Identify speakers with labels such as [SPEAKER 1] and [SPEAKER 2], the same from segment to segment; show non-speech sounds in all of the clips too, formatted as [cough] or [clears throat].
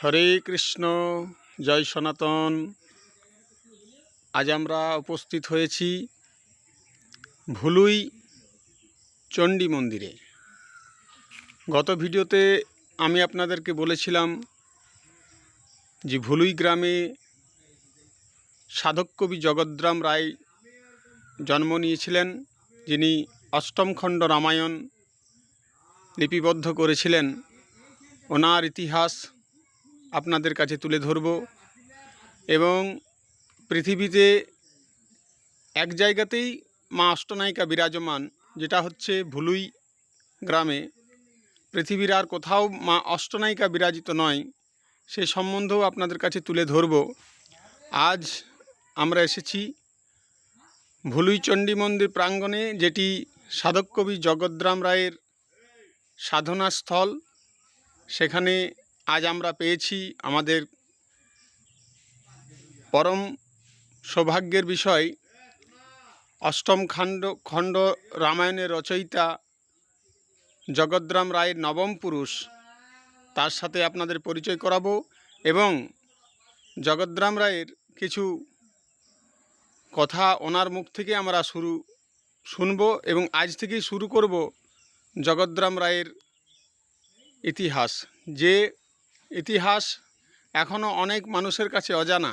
[SPEAKER 1] হরে কৃষ্ণ, জয় সনাতন। আজ আমরা উপস্থিত হয়েছি ভুলুই চণ্ডী মন্দিরে। গত ভিডিওতে আমি আপনাদেরকে বলেছিলাম যে ভুলুই গ্রামে সাধক কবি জগদ্রাম রায় জন্ম নিয়েছিলেন, যিনি অষ্টম খণ্ড রামায়ণ লিপিবদ্ধ করেছিলেন। ওনার ইতিহাস আপনাদের কাছে তুলে ধরব এবং পৃথিবীতে এক জায়গাতেই মা অষ্টনায়িকা বিরাজমান, যেটা হচ্ছে ভুলুই গ্রামে। পৃথিবীর আর কোথাও মা অষ্টনায়িকা বিরাজিত নয়, সে সম্বন্ধেও আপনাদের কাছে তুলে ধরব। আজ আমরা এসেছি ভুলুই চণ্ডী মন্দির প্রাঙ্গণে, যেটি সাধক কবি জগদ্রাম রায়ের সাধনাস্থল। সেখানে আজ আমরা পেয়েছি আমাদের পরম সৌভাগ্যের বিষয় অষ্টম খণ্ড খণ্ড রামায়ণের রচয়িতা জগদ্রাম রায়ের নবম পুরুষ। তার সাথে আপনাদের পরিচয় করাবো এবং জগদ্রাম রায়ের কিছু কথা ওনার মুখ থেকে আমরা শুরু, শুনব এবং আজ থেকেই শুরু করব জগদ্রাম রায়ের ইতিহাস। যে ইতিহাস এখনও অনেক মানুষের কাছে অজানা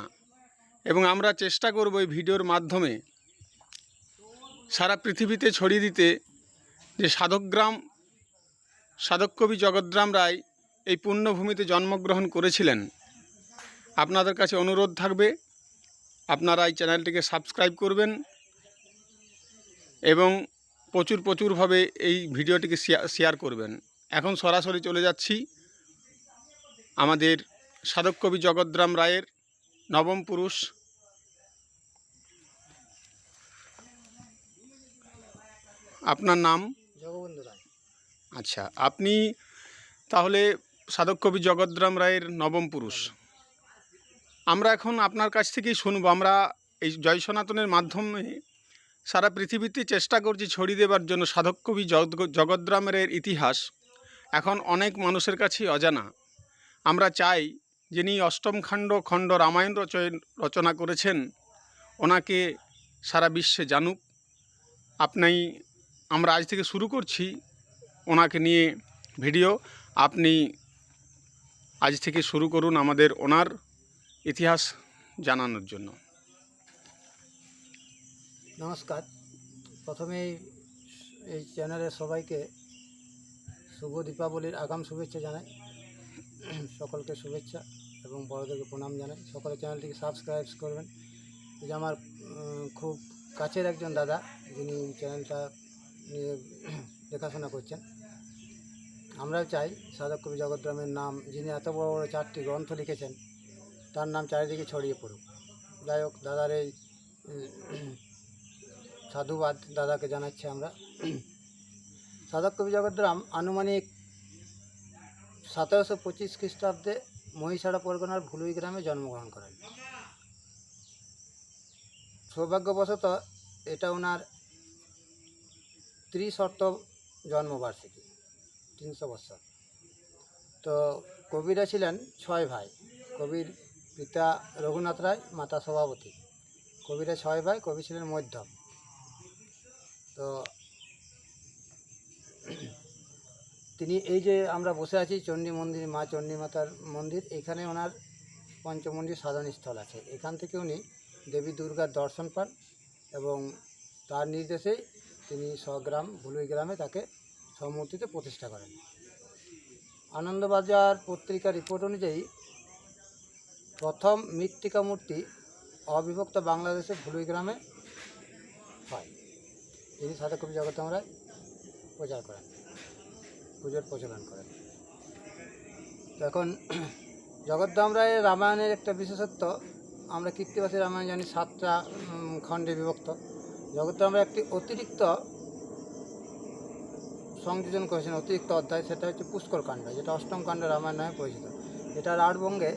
[SPEAKER 1] এবং আমরা চেষ্টা করব এই ভিডিওর মাধ্যমে সারা পৃথিবীতে ছড়িয়ে দিতে যে সাধকগ্রাম সাধক কবি জগদ্রাম রায় এই পুণ্যভূমিতে জন্মগ্রহণ করেছিলেন। আপনাদের কাছে অনুরোধ থাকবে, আপনারা এই চ্যানেলটিকে সাবস্ক্রাইব করবেন এবং প্রচুর প্রচুরভাবে এই ভিডিওটিকে শেয়ার করবেন। এখন সরাসরি চলে যাচ্ছি। আমাদের সাধক কবি জগদ্রাম রায়ের নবম পুরুষ। আপনার নাম?
[SPEAKER 2] জগবন্ধু রায়।
[SPEAKER 1] আচ্ছা আপনি তাহলে সাধক কবি জগদ্রাম রায়ের নবম পুরুষ। আমরা এখন আপনার কাছ থেকেই শুনব। আমরা এই জয় সনাতনের মাধ্যমে সারা পৃথিবীতে চেষ্টা করছি ছড়িয়ে দেবার জন্য সাধক কবি জগ- ইতিহাস। এখন অনেক মানুষের কাছেই অজানা। আমরা চাই যিনি অষ্টম খণ্ড খণ্ড রামায়ণ রচয়, রচনা করেছেন, ওনাকে সারা বিশ্বে জানুক। আপনি, আমরা আজ থেকে শুরু করছি ওনাকে নিয়ে ভিডিও। আপনি আজ থেকে শুরু করুন আমাদের ওনার ইতিহাস জানানোর জন্য।
[SPEAKER 2] নমস্কার। প্রথমেই এই চ্যানেলের সবাইকে শুভ দীপাবলির আগাম শুভেচ্ছা জানাই। সকলকে শুভেচ্ছা এবং বড়দেরকে প্রণাম জানাই। সকলে চ্যানেলটিকে সাবস্ক্রাইব করবেন। যে আমার খুব কাছের একজন দাদা, যিনি চ্যানেলটা নিয়ে দেখাশোনা করছেন। আমরাও চাই সাধক কবি জগদ্রামের নাম, যিনি এত বড় বড় চারটি গ্রন্থ লিখেছেন, তার নাম চারিদিকে ছড়িয়ে পড়ুক। যাই হোক, দাদার এই সাধুবাদ দাদাকে জানাচ্ছি আমরা। সাধক কবি জগদ্রাম আনুমানিক সতেরোশো পঁচিশ খ্রিস্টাব্দে মহিষাড়া পরগনার ভুলুই গ্রামে জন্মগ্রহণ করেন। সৌভাগ্যবশত এটা ওনার ত্রিশত জন্মবার্ষিকী, তিনশো বছর তো কবিরা ছিলেন ছয় ভাই, কবির পিতা রঘুনাথ রায়, মাতা সভাপতি। কবিরা ছয় ভাই, কবি ছিলেন মধ্যম। তো তিনি এই যে আমরা বসে আছি চণ্ডী মন্দির, মা চণ্ডী মাতার মন্দির, এখানে ওনার পঞ্চমন্দির সাধনস্থল আছে। এখান থেকে উনি দেবী দুর্গার দর্শন পান এবং তার নির্দেশেই তিনি স্বগ্রাম, ভুলুই গ্রামে তাকে স্বমূর্তিতে প্রতিষ্ঠা করেন। আনন্দবাজার পত্রিকার রিপোর্ট অনুযায়ী প্রথম মৃত্তিকা মূর্তি অবিভক্ত বাংলাদেশের ভুলুই গ্রামে হয়। তিনি সাথে কবি জগৎ রায় প্রচার করেন। পুজোর প্রচলন করেন। এখন জগদ্দাম রায়ের রামায়ণের একটা বিশেষত্ব, আমরা কীর্তিবাসী রামায়ণ জানি, সাতটা খণ্ডে বিভক্ত। জগদ্দাম রায় একটি অতিরিক্ত সংযোজন করেছেন, অতিরিক্ত অধ্যায়, সেটা হচ্ছে পুষ্কর কাণ্ড, যেটা অষ্টম কাণ্ড রামায়ণ নামে পরিচিত। এটা রাঢ়বঙ্গে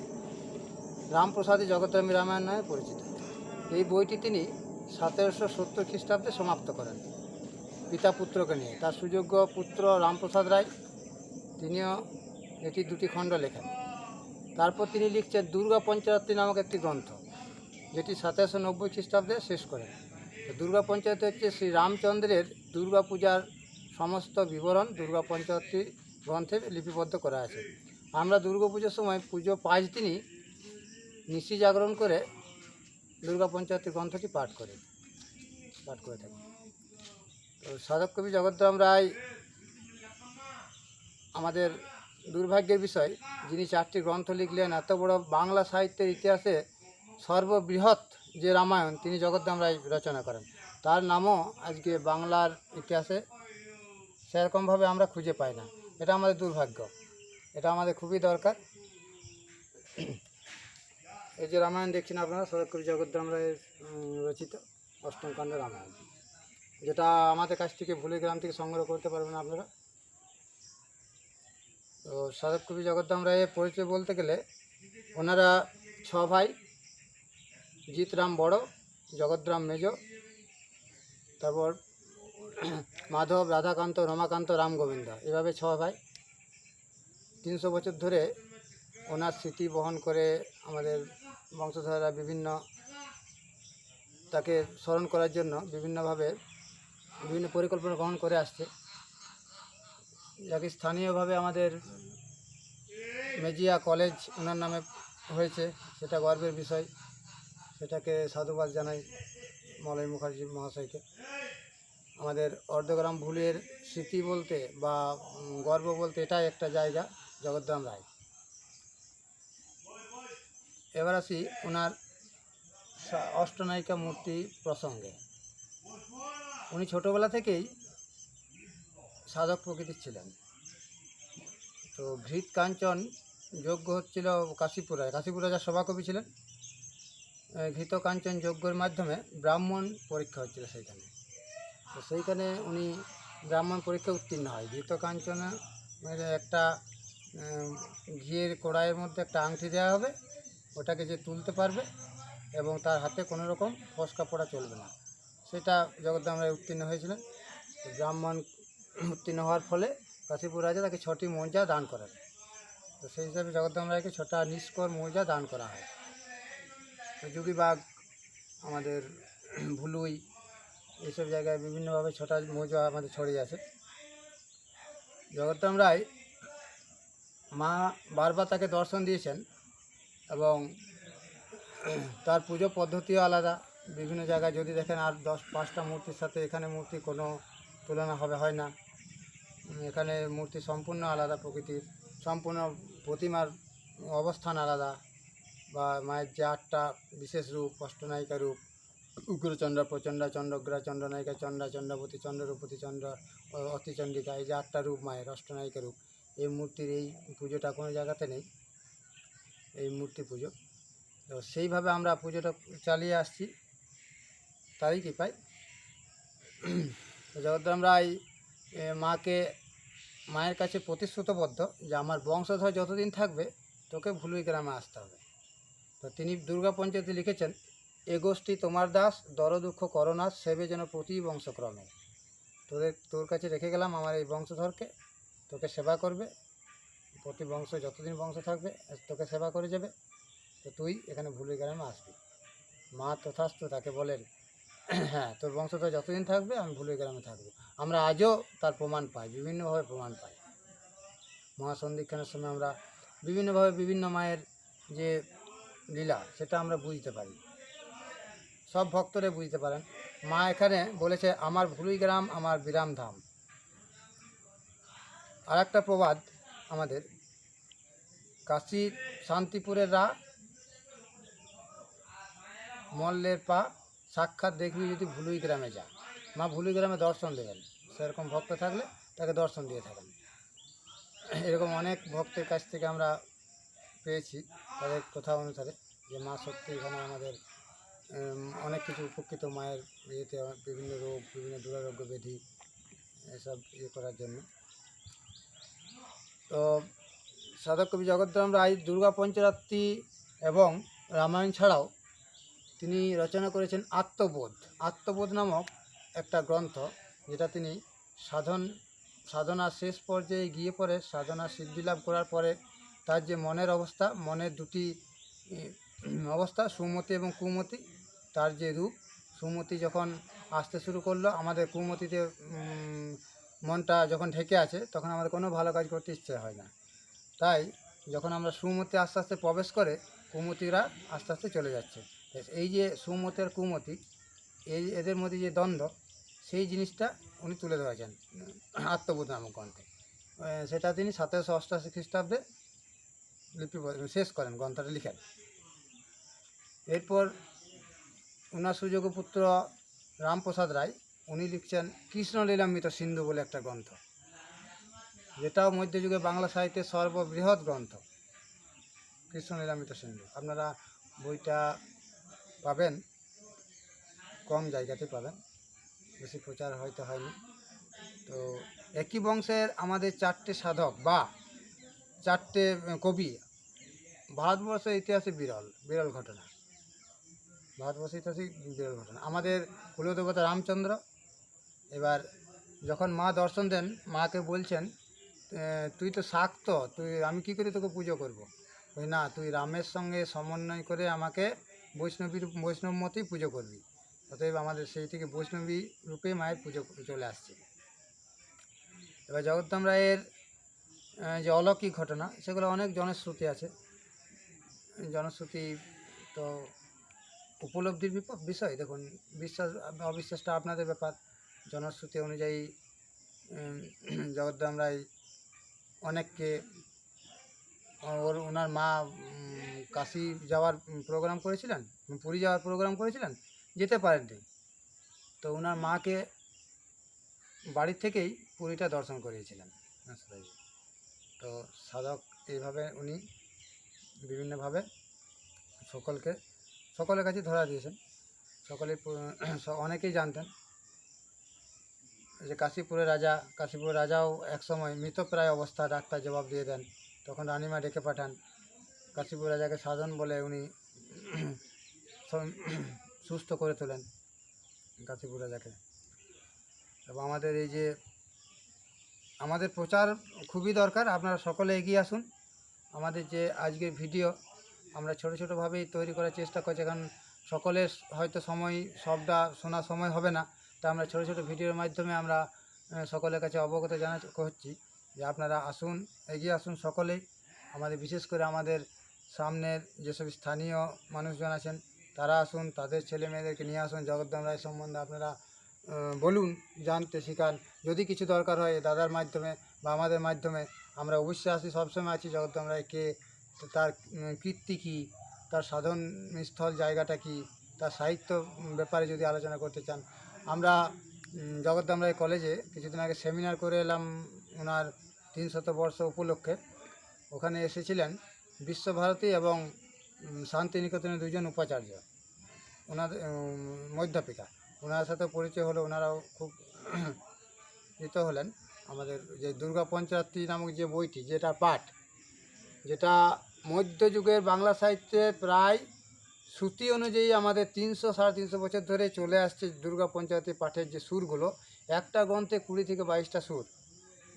[SPEAKER 2] রামপ্রসাদী জগদ্রামী রামায়ণ নামে পরিচিত। এই বইটি তিনি সতেরোশো সত্তর খ্রিস্টাব্দে সমাপ্ত করেন। পিতা পুত্রকে নিয়ে। তার সুযোগ্য পুত্র রামপ্রসাদ রায়, তিনিও এটি দুটি খণ্ড লেখেন। তারপর তিনি লিখছেন দুর্গা পঞ্চায়েতী নামক একটি গ্রন্থ, যেটি সাতাশশো নব্বই খ্রিস্টাব্দে শেষ করেন। দুর্গা পঞ্চায়েত হচ্ছে শ্রী রামচন্দ্রের দুর্গা পূজার সমস্ত বিবরণ দুর্গা পঞ্চায়েতী গ্রন্থে লিপিবদ্ধ করা আছে। আমরা দুর্গা পুজোর সময় পুজো পাঁচ দিনই নিশি জাগরণ করে দুর্গা পঞ্চায়েতী গ্রন্থটি পাঠ করি, পাঠ করে থাকি। তো সাধক কবি জগদ্রাম রায় আমাদের দুর্ভাগ্যের বিষয়, যিনি চারটি গ্রন্থ লিখলেন, এত বড় বাংলা সাহিত্যের ইতিহাসে সর্ববৃহৎ যে রামায়ণ তিনি জগদ্দাম রায় রচনা করেন। তার নামও আজকে বাংলার ইতিহাসে সেরকমভাবে আমরা খুঁজে পাই না। এটা আমাদের দুর্ভাগ্য। এটা আমাদের খুবই দরকার। এই যে রামায়ণ দেখছেন আপনারা সরকারি জগদ্দাম রায়ের রচিত অষ্টম কাণ্ড রামায়ণ। যেটা আমাদের কাছ থেকে ভুলি গ্রাম থেকে সংগ্রহ করতে পারবেন আপনারা। তো সাধক কবি জগদ্দাম রায়ের পরিচয় বলতে গেলে ওনারা ছ ভাই, জিতরাম বড় জগদ্রাম মেজ, তারপর মাধব, রাধাকান্ত, রমাকান্ত, রাম গোবিন্দ, এভাবে ছ ভাই। তিনশো বছর ধরে ওনার স্মৃতি বহন করে আমাদের বংশধররা বিভিন্ন তাকে স্মরণ করার জন্য বিভিন্নভাবে বিভিন্ন পরিকল্পনা গ্রহণ করে আসছে। যাকে স্থানীয়ভাবে আমাদের মেজিয়া কলেজ ওনার নামে হয়েছে, সেটা গর্বের বিষয়। সেটাকে সাধুবাদ জানাই মলয় মুখার্জি মহাশয়কে। আমাদের অর্ধগ্রাম ভুলের স্মৃতি বলতে বা গর্ব বলতে এটাই একটা জায়গা জগদ্রাম রায়। এবার আসি ওনার অষ্টনায়িকা মূর্তি প্রসঙ্গে। উনি ছোটোবেলা থেকেই সাধক প্রকৃতির ছিলেন। তো ঘৃত কাঞ্চন যজ্ঞ হচ্ছিল কাশীপুরায়। কাশীপুরা যা সভাকবি ছিলেন ঘৃত কাঞ্চন যজ্ঞের মাধ্যমে ব্রাহ্মণ পরীক্ষা হচ্ছিল সেইখানে। তো সেইখানে উনি ব্রাহ্মণ পরীক্ষা উত্তীর্ণ হয়। ঘৃত কাঞ্চনে মানে একটা ঘিয়ের কড়াইয়ের মধ্যে একটা আংটি দেওয়া হবে, ওটাকে যে তুলতে পারবে এবং তার হাতে কোনো রকম ফসকা পড়া চলবে না। সেটা জগদ্দাম রায় উত্তীর্ণ হয়েছিলেন ব্রাহ্মণ উত্তীর্ণ হওয়ার ফলে কাশীপুর রাজা তাকে ছটি মৌজা দান করেন। তো সেই হিসাবে জগদ্দাম রায়কে ছটা নিষ্কর মৌজা দান করা হয়। যুগিবাগ আমাদের ভুলুই এইসব জায়গায় বিভিন্নভাবে ছটা মৌজা আমাদের ছড়িয়ে আছে। জগদ্দাম রায় মা বারবার তাকে দর্শন দিয়েছেন এবং তার পুজো পদ্ধতিও আলাদা। বিভিন্ন জায়গায় যদি দেখেন আর দশ পাঁচটা মূর্তির সাথে এখানে মূর্তি কোনো তুলনা হবে, হয় না। এখানে মূর্তি সম্পূর্ণ আলাদা প্রকৃতির, সম্পূর্ণ প্রতিমার অবস্থান আলাদা বা মায়ের যে আটটা বিশেষ রূপ, অষ্টনায়িকা রূপ, উগ্রচন্দ্র প্রচণ্ডা চন্দ্রগ্রা চন্দ্রনায়িকা চণ্ডা চন্দ্রাবতী চন্দ্ররূপতী চন্দ্র, অ- অতিচণ্ডিকা এই যে আটটা রূপ মায়ের, অষ্টনায়িকা রূপ, এই মূর্তির এই পুজোটা কোনো জায়গাতে নেই, এই মূর্তি পুজো। তো সেইভাবে আমরা পুজোটা চালিয়ে আসছি। তারই কৃপায় তো জগদ্রাম রায় এ, মাকে মায়ের কাছে প্রতিশ্রুতবদ্ধ যে আমার বংশধর যতদিন থাকবে তোকে ভুলুই গ্রামে আসতে হবে। তো তিনি দুর্গা পঞ্চায়েতে লিখেছেন এ গোষ্ঠী তোমার দাস দর দুঃখ করোনাশ সেবে যেন প্রতি বংশক্রমে। তোদের তোর কাছে রেখে গেলাম আমার এই বংশধরকে তোকে সেবা করবে। প্রতি বংশ যতদিন বংশ থাকবে তোকে সেবা করে যাবে। তো তুই এখানে ভুলুই গ্রামে আসবি। মা তথাস্তু তাকে বলেন হ্যাঁ তোর বংশধর যতদিন থাকবে, আমি ভুলুই গ্রামে থাকব। আমরা আজও তার প্রমাণ পাই, বিভিন্নভাবে প্রমাণ পাই। মহাসন্ধিক্ষণের সময় আমরা বিভিন্নভাবে বিভিন্ন মায়ের যে লীলা, সেটা আমরা বুঝতে পারি। সব ভক্তরে বুঝতে পারেন। মা এখানে বলেছে, আমার ভুলুই গ্রাম আমার বিরাম ধাম আর একটা প্রবাদ আমাদের, কাশী শান্তিপুরের রা মল্লের পা সাক্ষাৎ দেখবি যদি ভুলুই গ্রামে যা মা ভুলুই গ্রামে দর্শন দেবেন। সেরকম ভক্ত থাকলে তাকে দর্শন দিয়ে থাকেন। এরকম অনেক ভক্তের কাছ থেকে আমরা পেয়েছি তাদের কথা অনুসারে যে মা সত্যি এখানে আমাদের অনেক কিছু উপকৃত মায়ের ইয়েতে, বিভিন্ন রোগ, বিভিন্ন দুরারোগ্য ব্যাধি, এসব ইয়ে করার জন্য। তো সাধক কবি জগদ্রাম রায় দুর্গা পঞ্চরাত্রি এবং রামায়ণ ছাড়াও তিনি রচনা করেছেন আত্মবোধ। আত্মবোধ নামক একটা গ্রন্থ যেটা তিনি সাধন, সাধনার শেষ পর্যায়ে গিয়ে পরে সাধনা সিদ্ধি লাভ করার পরে তার যে মনের অবস্থা, মনের দুটি অবস্থা, সুমতি এবং কুমতি, তার যে রূপ, সুমতি যখন আসতে শুরু করল, আমাদের কুমতিতে মনটা যখন ঢেকে আছে, তখন আমাদের কোনো ভালো কাজ করতে ইচ্ছে হয় না। তাই যখন আমরা সুমতি আস্তে আস্তে প্রবেশ করে, কুমতিরা আস্তে আস্তে চলে যাচ্ছে। এই যে সুমতি আর কুমতি, এই এদের মধ্যে যে দ্বন্দ্ব, সেই জিনিসটা উনি তুলে ধরেছেন আত্মবোধ নামক গ্রন্থে সেটা তিনি সতেরোশো অষ্টাশি খ্রিস্টাব্দে লিপি শেষ করেন, গ্রন্থটা লিখেন। এরপর ওনার সুযোগ্য পুত্র রামপ্রসাদ রায়, উনি লিখছেন কৃষ্ণলীলামৃত সিন্ধু বলে একটা গ্রন্থ, যেটাও মধ্যযুগে বাংলা সাহিত্যের সর্ববৃহৎ গ্রন্থ, কৃষ্ণলীলামৃত সিন্ধু। আপনারা বইটা পাবেন, কম জায়গাতে পাবেন। বেশি প্রচার হয়তো হয়নি। তো একই বংশের আমাদের চারটে সাধক বা চারটে কবি, ভারতবর্ষের ইতিহাসে বিরল বিরল ঘটনা। ভারতবর্ষের ইতিহাসে বিরল ঘটনা। আমাদের কুলদেবতা রামচন্দ্র, এবার যখন মা দর্শন দেন, মাকে বলছেন তুই তো শাক্ত, তুই, আমি কী করে তোকে পুজো করব? ওই না, তুই রামের সঙ্গে সমন্বয় করে আমাকে বৈষ্ণবীর, বৈষ্ণব মতেই পুজো করবি। অতএব আমাদের সেই থেকে বৈষ্ণবী রূপে মায়ের পুজো চলে আসছে। এবার জগদ্দাম রায়ের যে অলৌকিক ঘটনা, সেগুলো অনেক জনশ্রুতি আছে। জনশ্রুতি তো উপলব্ধির বিষয়। দেখুন, বিশ্বাস, অবিশ্বাসটা আপনাদের ব্যাপার। জনশ্রুতি অনুযায়ী জগদ্দাম রায় অনেককে, ওর, ওনার মা কাশি যাওয়ার প্রোগ্রাম করেছিলেন পুরী যাওয়ার প্রোগ্রাম করেছিলেন, যেতে পারেননি। তো ওনার মাকে বাড়ির থেকেই পুরীটা দর্শন করিয়েছিলেন। তো সাধক এইভাবে উনি বিভিন্নভাবে সকলকে, সকলের কাছে ধরা দিয়েছেন। সকলে [clears throat] অনেকেই জানতেন যে কাশীপুরের রাজা, কাশীপুরের রাজাও একসময় মৃতপ্রায় অবস্থা ডাক্তার জবাব দিয়ে দেন। তখন রানিমা ডেকে পাঠান কাশীপুর রাজাকে সাধন বলে উনি সুস্থ করে তোলেন কাশীপুর রাজাকে এবং আমাদের এই যে, আমাদের প্রচার খুবই দরকার, আপনারা সকলে এগিয়ে আসুন। আমাদের যে আজকের ভিডিও, আমরা ছোটো ছোটোভাবেই তৈরি করার চেষ্টা করছি, কারণ সকলের হয়তো সময়, সবটা শোনার সময় হবে না। তা আমরা ছোট ছোট ভিডিওর মাধ্যমে আমরা সকলের কাছে অবগত জানা, করছি যে আপনারা আসুন, এগিয়ে আসুন সকলেই। আমাদের, বিশেষ করে আমাদের সামনের যেসব স্থানীয় মানুষজন আছেন, তারা আসুন, তাদের ছেলে মেয়েদেরকে নিয়ে আসুন। জগদ্দম রায় সম্বন্ধে আপনারা বলুন, জানতে শিখান। যদি কিছু দরকার হয় দাদার মাধ্যমে বা আমাদের মাধ্যমে, আমরা অবশ্যই আসি। সবসময় আছি জগদ্দাম রায়। কে, তার কীর্তি কী? তার সাধন স্থল জায়গাটা কি? তার সাহিত্য ব্যাপারে যদি আলোচনা করতে চান। আমরা জগদ্দাম রায় কলেজে কিছুদিন আগে সেমিনার করে এলাম ওনার তিনশত বর্ষ উপলক্ষে। ওখানে এসেছিলেন। বিশ্বভারতী এবং শান্তিনিকেতনের দুজন উপাচার্য। ওনাদের মধ্যাপিকা। ওনার সাথে পরিচয় হলো ওনারাও খুব কৃত হলেন। আমাদের যে দুর্গা পঞ্চায়েতী নামক যে বইটি, যেটা পাঠ, যেটা মধ্যযুগের বাংলা সাহিত্যে প্রায় শ্রুতি অনুযায়ী আমাদের তিনশো, সাড়ে তিনশো বছর ধরে চলে আসছে দুর্গা পঞ্চায়েতের পাঠের যে সুরগুলো। একটা গ্রন্থে কুড়ি থেকে বাইশটা সুর,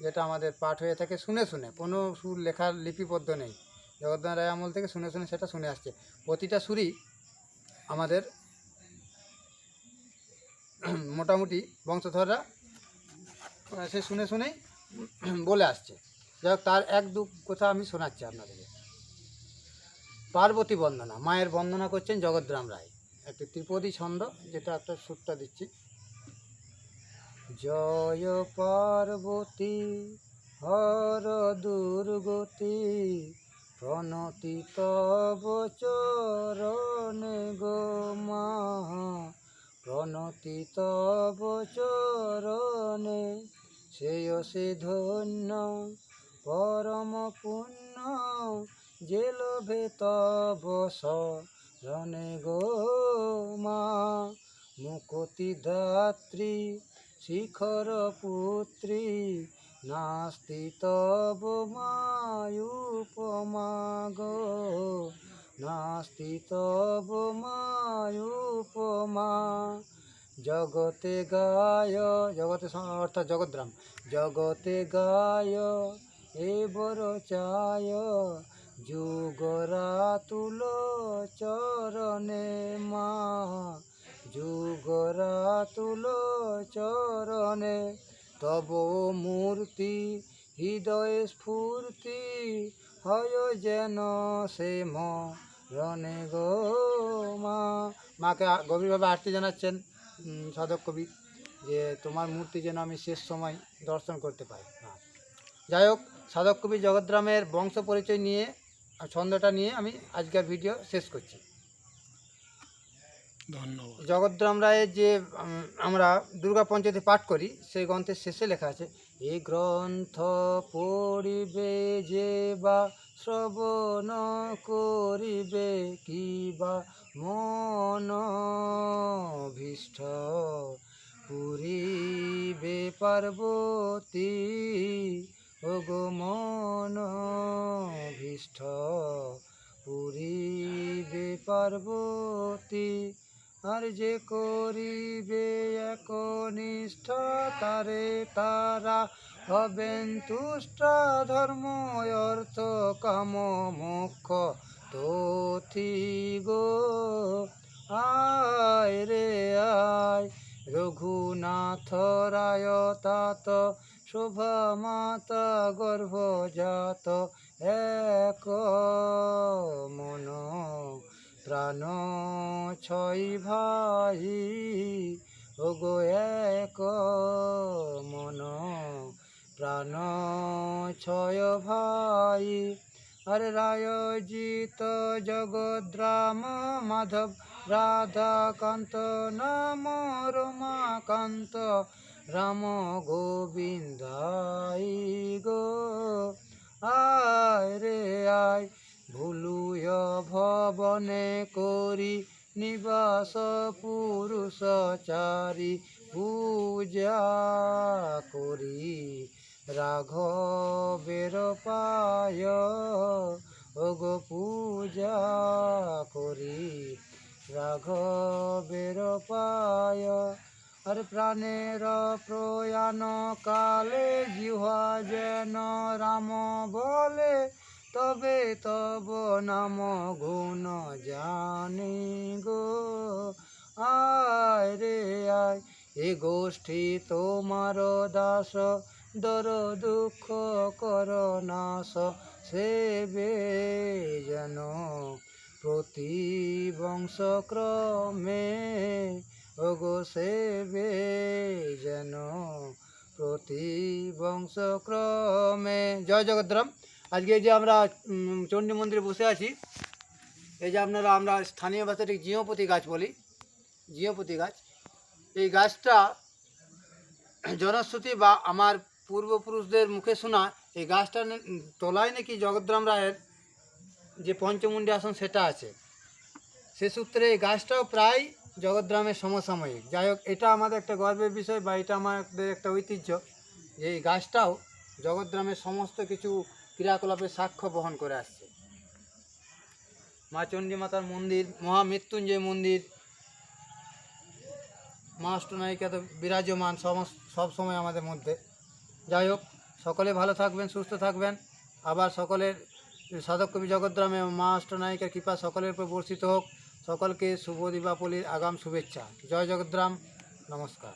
[SPEAKER 2] যেটা আমাদের পাঠ হয়ে থাকে শুনে শুনে। কোনো সুর লেখার লিপিবদ্ধ নেই। জগন্নাথ রায় আমল থেকে শুনে শুনে সেটা শুনে আসছে। প্রতিটা সুরই আমাদের মোটামুটি বংশধররা সে শুনে শুনেই বলে আসছে। যাই তার এক দু কথা আমি শোনাচ্ছি আপনাদেরকে। পার্বতী বন্দনা, মায়ের বন্দনা করছেন জগদ্রাম রায়। একটি ত্রিপদী ছন্দ, যেটা একটা সুরটা দিচ্ছি। জয় পার্বতী, হর দুর্গতি। প্রণতি তব চরণে গো মা প্রণতি তব চরণে শ্রেয়সে ধন্য, পরম পুণ্য, যে লোভে তব শরণে গো মা। মুকতি শিখর পুত্রী নাস্তি তব মায়ুপমা গো নাস্তি তব মায়ুপমা জগতে গায়, জগতে অর্থাৎ জগদ্রাম। জগতে গায়, এ বড় চায়। যুগরা তুল চরণে মা। যুগরা তুল চরণে তব মূর্তি, হৃদয় স্ফূর্তি, হয় যেন সে মরণে গো মা। মাকে গভীরভাবে আরতি জানাচ্ছেন সাধক কবি, যে তোমার মূর্তি যেন আমি শেষ সময় দর্শন করতে পারি হ্যাঁ। যাই হোক, সাধক কবি জগদ্রামের বংশ পরিচয় নিয়ে ছন্দটা নিয়ে আমি আজকের ভিডিও শেষ করছি।
[SPEAKER 1] ধন্যবাদ।
[SPEAKER 2] জগদ্রাম রায়ের যে আমরা দুর্গা পঞ্চায়েতে পাঠ করি, সেই গ্রন্থের শেষে লেখা আছে এই গ্রন্থ পড়িবে যে বা, শ্রবণ করিবে কি বা, মন ভীষ্ট পুরিবে পার্বতী, ওগো মন ভীষ্ট পুরিবে পার্বতী আর যে করিবে একনিষ্ঠ, তারে তারা হবেন তুষ্ট। ধর্ম অর্থ কাম মোক্ষ তোথি গো। আয় রে আয় রঘুনাথ রায় তাত শোভা মাতা গর্ভজাত, এক মন প্রাণ ছয় ভাই, ওগো এক মন প্রাণ ছয় ভাই। আরে রায়জিত জগদ্রাম মাধব, রাধাকান্ত নাম রমাকান্ত, রাম গোবিন্দাই গো। আয় রে আয়, ভুলুয় ভবনে করি নিবাস পুরুষ চারি পূজা করি। রাঘবের পায় ওগো পূজা করি। রাঘবের পায় আর প্রাণের প্রয়াণ কালে জিহ্বা যেন রাম বলে তবে তব নাম গুণ জানি গো। আয় রে আয়, এ গোষ্ঠী তোমার দাস, দর দুঃখ কর নাশ, সেবে যেন প্রতি বংশক্রমে। ওগো, সেবে যেন প্রতি বংশক্রমে। জয় জগদ্রাম আজকে যে আমরা চণ্ডী মন্দিরে বসে আছি, এই যে আপনারা, আমরা স্থানীয় ভাষাতে জিওপতি গাছ বলি জিওপতি গাছ। এই গাছটা জনশ্রুতি বা আমার পূর্বপুরুষদের মুখে শোনা, এই গাছটা তলায় নাকি জগদ্রাম রায়ের যে পঞ্চমুণ্ডী আসন সেটা আছে। সে সূত্রে এই গাছটাও প্রায় জগদ্রামের সমসাময়িক। যাই হোক, এটা আমাদের একটা গর্বের বিষয় বা এটা আমাদের একটা ঐতিহ্য যে এই গাছটাও জগদ্রামের সমস্ত কিছু ক্রিয়াকলাপের সাক্ষ্য বহন করে আসছে। মা চণ্ডী মাতার মন্দির মহামৃত্যুঞ্জয় মন্দির, মা অষ্টনায়িকা তো বিরাজমান সব সময় আমাদের মধ্যে। যাই হোক, সকলে ভালো থাকবেন, সুস্থ থাকবেন। আবার সকলের সাধক কবি জগদ্রামে মা অষ্টনায়িকার কৃপা সকলের উপর বর্ষিত হোক। সকলকে শুভ দীপাবলির আগাম শুভেচ্ছা। জয় জগদ্রাম। নমস্কার।